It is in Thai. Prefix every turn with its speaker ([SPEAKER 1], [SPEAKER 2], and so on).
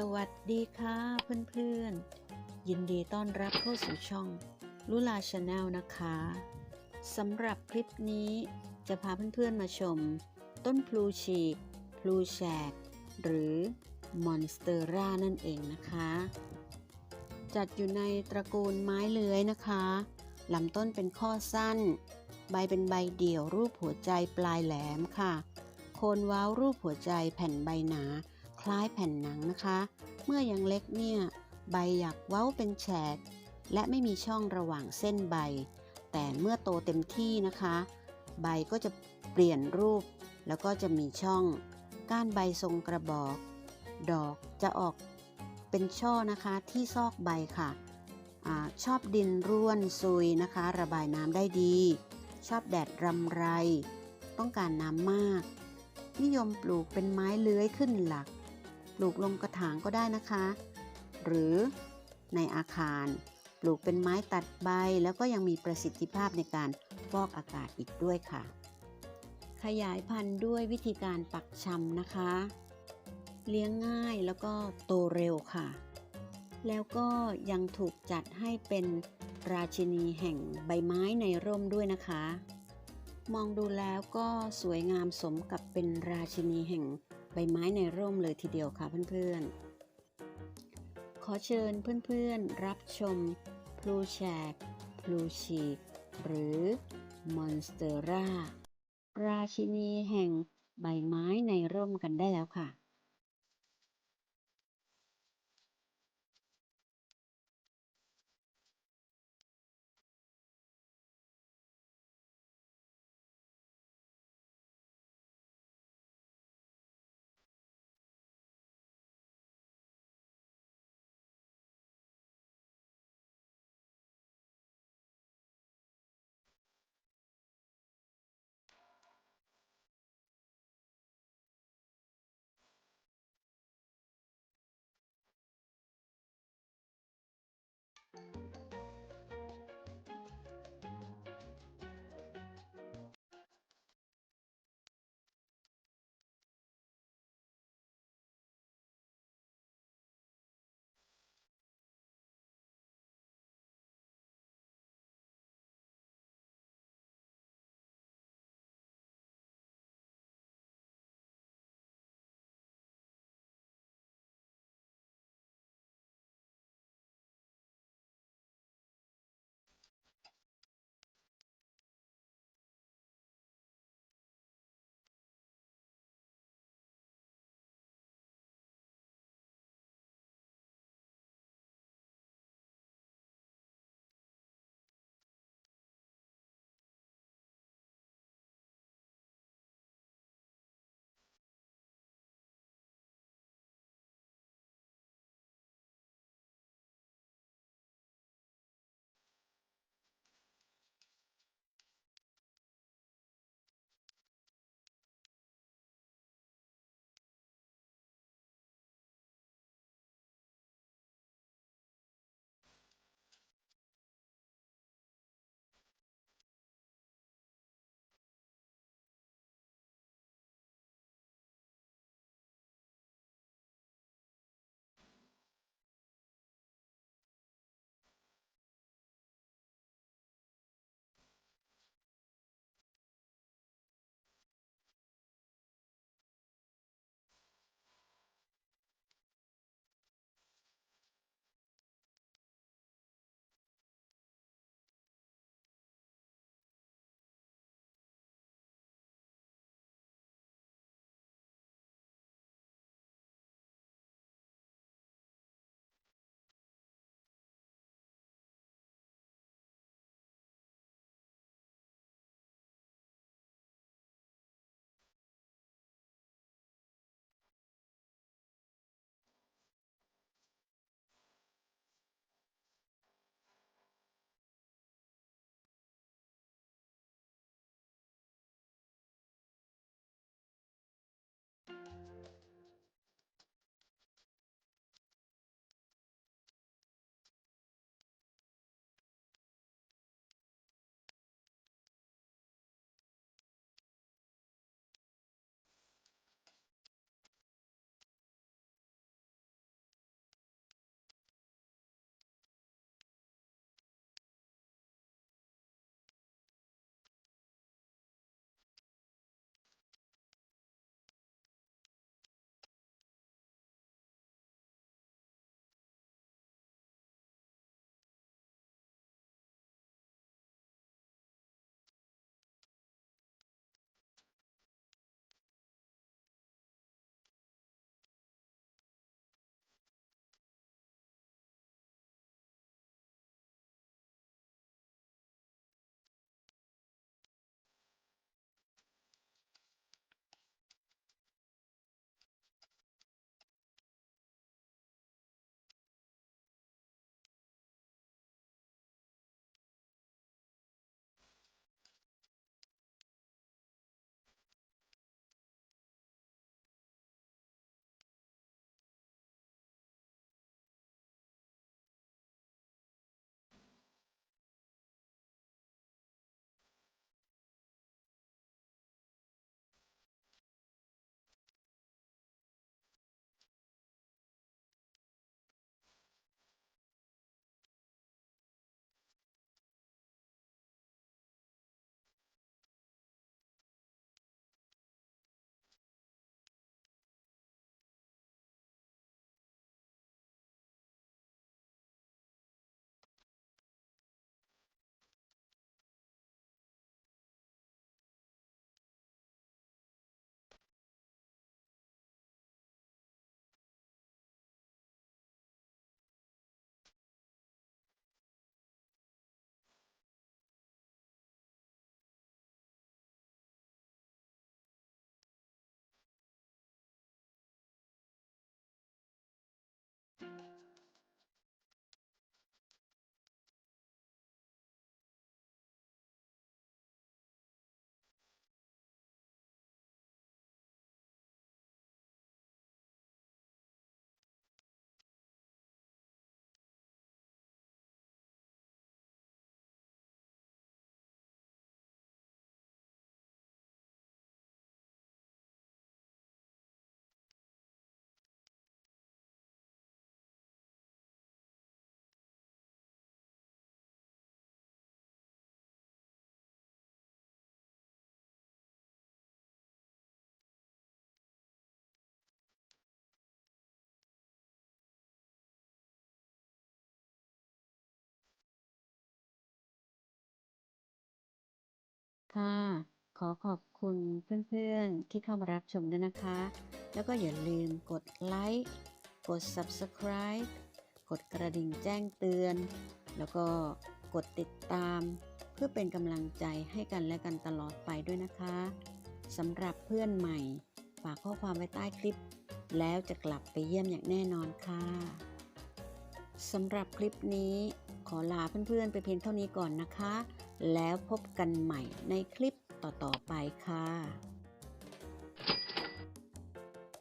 [SPEAKER 1] สวัสดีค่ะเพื่อนๆ ยินดีต้อนรับเข้าสู่ช่องลุลาชาแนลนะคะสำหรับคลิปนี้จะพาเพื่อนๆมาชม ต้นพลูฉีก พลูแฉก หรือมอนสเตอร่านั่นเองนะคะ จัดอยู่ในตระกูลไม้เลื้อยนะคะลำต้นเป็นข้อสั้น ใบเป็นใบเดี่ยวรูปหัวใจปลายแหลมค่ะ โคนว้าวรูปหัวใจแผ่นใบหนา ล้ายแผ่นหนังนะคะ เมื่อยังเล็กเนี่ยใบอยากเว้าเป็นแฉก และไม่มีช่องระหว่างเส้นใบ แต่เมื่อโตเต็มที่นะคะ ใบก็จะเปลี่ยนรูป แล้วก็จะมีช่อง ก้านใบทรงกระบอก ดอกจะออกเป็นช่อนะคะที่ซอกใบค่ะอชอบดินร่วนซุยนะคะ ระบายน้ำได้ดี ชอบแดดรำไร ต้องการน้ำมาก นิยมปลูกเป็นไม้เลื้อยขึ้นหลัก ปลูกลงกระถางก็ได้นะคะ หรือในอาคารปลูกเป็นไม้ตัดใบ แล้วก็ยังมีประสิทธิภาพในการฟอกอากาศอีกด้วยค่ะ ขยายพันธุ์ด้วยวิธีการปักชำนะคะ เลี้ยงง่ายแล้วก็โตเร็วค่ะ แล้วก็ยังถูกจัดให้เป็นราชินีแห่งใบไม้ในร่มด้วยนะคะ มองดูแล้วก็สวยงามสมกับเป็นราชินีแห่ง ใบไม้ในร่มเลยทีเดียวค่ะเพื่อนๆ ขอเชิญเพื่อนๆ รับชมพลูแชกพลูชีกหรือมอนสเตอร่าราชินีแห่งใบไม้ในร่มกันได้แล้วค่ะ ค่ะ ขอขอบคุณเพื่อนๆที่เข้ามารับชมด้วยนะคะ แล้วก็อย่าลืมกดไลค์กด Subscribe กดกระดิ่งแจ้งเตือน แล้วก็กดติดตาม เพื่อเป็นกำลังใจให้กันและกันตลอดไปด้วยนะคะสำหรับเพื่อนใหม่ ฝากข้อความไว้ใต้คลิป แล้วจะกลับไปเยี่ยมอย่างแน่นอนค่ะสำหรับคลิปนี้ขอลาเพื่อนๆไปเพียงเท่านี้ก่อนนะคะ แล้วพบกันใหม่ในคลิปต่อ ๆ ไปค่ะ